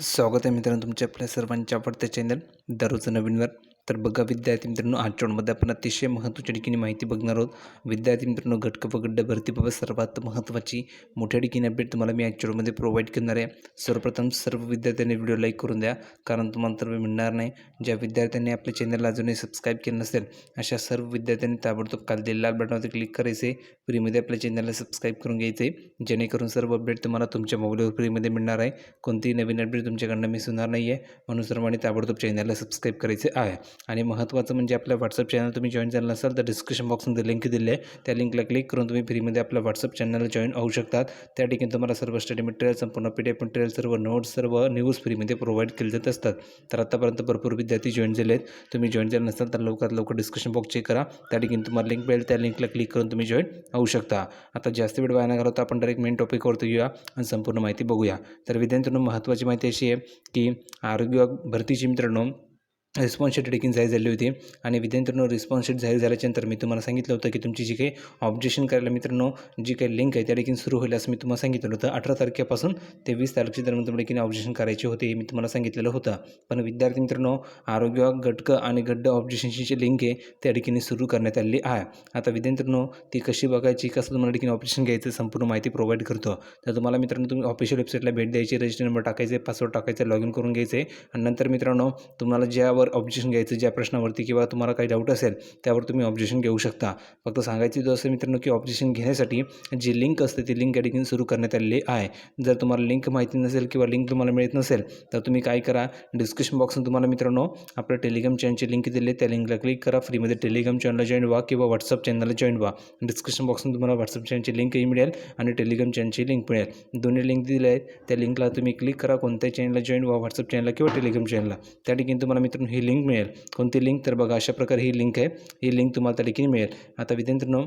स्वागत आहे मित्रांनो तुमच्या आपल्या सर्वांच्या आवडत्या चॅनल दररोजचं नवीनवर. तर बघा विद्यार्थी मित्रांनो आजच्या मध्ये आपण अतिशय महत्त्वाच्या ठिकाणी माहिती बघणार आहोत. विद्यार्थी मित्रांनो घटक व गड्ड भरतीबाबत सर्वात महत्त्वाची मोठ्या ठिकाणी अपडेट तुम्हाला मी ॲक्च्युअलमध्ये प्रोव्हाइड करणार आहे. सर्वप्रथम सर्व विद्यार्थ्यांनी व्हिडिओ लाईक करून द्या कारण तुम्हाला तर वेळ मिळणार नाही. ज्या विद्यार्थ्यांनी आपल्या चॅनलला अजूनही सबस्क्राईब केलं नसेल अशा सर्व विद्यार्थ्यांनी ताबडतोब काल दिलेल्या लाल बटनावरती क्लिक करायचे. फ्रीमध्ये आपल्या चॅनलला सबस्क्राईब करून घ्यायचे. जेणेकरून सर्व अपडेट तुम्हाला तुमच्या मोबाईलवर फ्रीमध्ये मिळणार आहे. कोणतीही नवीन अपडेट तुमच्याकडनं मिस होणार नाही आहे म्हणून सर्वांनी ताबडतोब चॅनलला सबस्क्राईब करायचे आहे. आणि महत्त्वाचं म्हणजे आपल्या व्हॉट्सअप चॅनल तुम्ही जॉईन झाला नसाल तर डिस्क्रिप्शन बॉक्समध्ये लिंक दिली आहे. त्या लिंकला क्लिक करून तुम्ही फ्रीमध्ये आपल्या व्हॉट्सअप चॅनल जॉईन होऊ शकतात. त्या ठिकाणी तुम्हाला सर्व स्टडी मटेरियल संपूर्ण पी डी एफ मटेरियल सर्व नोट्स सर्व न्यूज फ्रीमध्ये प्रोव्हाइड केले जात असतात. तर आतापर्यंत भरपूर विद्यार्थी जॉईन झाले आहेत. तुम्ही जॉईन झाले नसाल तर लवकरात लवकर डिस्क्रिप्शन बॉक्स चेक करा. त्या ठिकाणी तुम्हाला लिंक मिळेल. त्या लिंकला क्लिक करून तुम्ही जॉईन होऊ शकता. आता जास्त वेळ वाया न होता आपण डायरेक्ट मेन टॉपिकवरती येऊया आणि संपूर्ण माहिती बघूया. तर विद्यार्थ्यांनो महत्त्वाची माहिती अशी आहे की आरोग्य भरतीची मित्रांनो रिस्पॉन्स शीट देखील जाहीर झाली होती. आणि विद्यार्थ्यांनो रिस्पॉन्स शीट जाहीर झाल्याच्यानंतर मी तुम्हाला सांगितलं होतं की तुमची जी काही ऑब्जेक्शन करायला मित्रांनो जी काही लिंक आहे त्या देखील सुरू होईल असं मी तुम्हाला सांगितलं होतं. अठरा तारखेपासून ते वीस तारखेच्या दरम्यान तुम्हाला देखील ऑब्जेक्शन करायचे होते हे मी तुम्हाला सांगितलेलं होतं. पण विद्यार्थी मित्रांनो आरोग्य विभाग घटकं आणि गड्ड ऑब्जेक्शनची जी लिंक आहे त्या ठिकाणी सुरू करण्यात आलेली आहे. आता विद्यार्थ्यांनो ती कशी बघायची कसं तुम्हाला ठिकाणी ऑब्जेक्शन घ्यायचं संपूर्ण माहिती प्रोव्हाइड करतो. तर तुम्हाला मित्रांनो तुम्ही ऑफिशियल वेबसाईटला भेट द्यायची रजिस्टर नंबर टाकायचे पासवर्ड टाकायचं लॉग इन करून घ्यायचे आणि नंतर मित्रांनो तुम्हाला ज्या ज्यावर ऑब्जेक्शन घ्यायचं ज्या प्रश्नावरती किंवा तुम्हाला काही डाऊट असेल त्यावर तुम्ही ऑब्जेक्शन घेऊ शकता. फक्त सांगायचं इथं असं मित्रांनो की ऑब्जेक्शन घेण्यासाठी जी लिंक असते ती लिंक या सुरू करण्यात आलेली आहे. जर तुम्हाला लिंक माहिती नसेल किंवा लिंक तुम्हाला मिळत नसेल तर तुम्ही काय करा? डिस्क्रिप्शन बॉक्समध्ये तुम्हाला मित्रांनो आपल्या टेलिग्राम चॅनलची लिंक दिली त्या लिंकला क्लिक करा. फ्रीमध्ये टेलिग्राम चॅनलला जॉईन व्हा किंवा व्हॉट्सअप चॅनलला जॉईन व्हा. डिस्क्रिप्शन बॉक्समध्ये तुम्हाला व्हॉट्सअप चॅनलची लिंकही मिळेल आणि टेलिग्राम चॅनलची लिंक मिळेल. दोन्ही लिंक दिल्या आहेत. त्या लिंकला तुम्ही क्लिक करा. कोणत्याही चॅनलला जॉईन व्हा. व्हॉट्सअप चॅनलला किंवा टेलिग्राम चॅनलला त्या ठिकाणी तुम्हाला मित्रांनो ही लिंक मिळेल. कोणती लिंक तर बघा अशा प्रकारे ही लिंक आहे. ही लिंक तुम्हाला त्या ठिकाणी मिळेल. आता विद्यार्थ्यांनो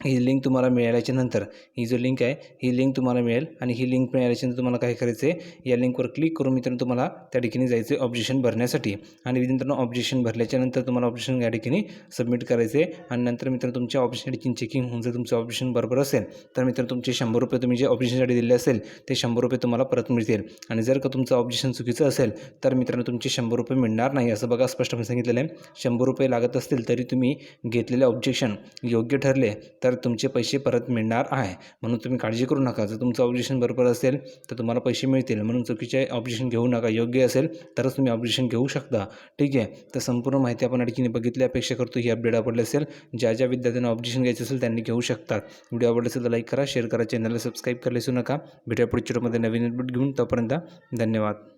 ही लिंक तुम्हाला मिळाल्याच्या नंतर ही जो लिंक आहे ही लिंक तुम्हाला मिळेल आणि ही लिंक मिळाल्याच्यानंतर तुम्हाला काय करायचं आहे या लिंकवर क्लिक करून मित्रांनो तुम्हाला त्या ठिकाणी जायचं आहे ऑब्जेक्शन भरण्यासाठी. आणि मित्रांनो ऑब्जेक्शन भरल्याच्यानंतर तुम्हाला ऑब्जेक्शन या ठिकाणी सबमिट करायचे आणि नंतर मित्रांनो तुमच्या ऑब्जेक्शन चेकिंग होऊन जर तुमचं ऑब्जेक्शन बरोबर असेल तर मित्रांनो तुमचे शंभर रुपये तुम्ही जे ऑब्जेक्शनसाठी दिले असेल ते शंभर रुपये तुम्हाला परत मिळतील. आणि जर का तुमचं ऑब्जेक्शन चुकीचं असेल तर मित्रांनो तुमचे शंभर रुपये मिळणार नाही असं बघा स्पष्टपणे सांगितलेलं आहे. शंभर रुपये लागत असतील तरी तुम्ही घेतलेले ऑब्जेक्शन योग्य ठरले तर तर तुमचे पैसे परत मिळणार आहे. म्हणून तुम्ही काळजी करू नका. जर तुमचं ऑब्जेक्शन बरोबर असेल तर तुम्हाला पैसे मिळतील. म्हणून चुकीचे ऑब्जेक्शन घेऊ नका. योग्य असेल तरच तुम्ही ऑब्जेक्शन घेऊ शकता. ठीक आहे? तर संपूर्ण माहिती आपण आणखीने बघितली. अपेक्षा करतो ही अपडेट आवडली असेल ज्या ज्या विद्यार्थ्यांना ऑब्जेक्शन घ्यायचं असेल त्यांनी घेऊ शकतात. व्हिडिओ आवडला असेल तर लाईक करा शेअर करा चॅनलला सबस्क्राईब करायला विसरू नका. भेटूया पुढच्या व्हिडिओमध्ये नवीन अपडेट घेऊन. तोपर्यंत धन्यवाद.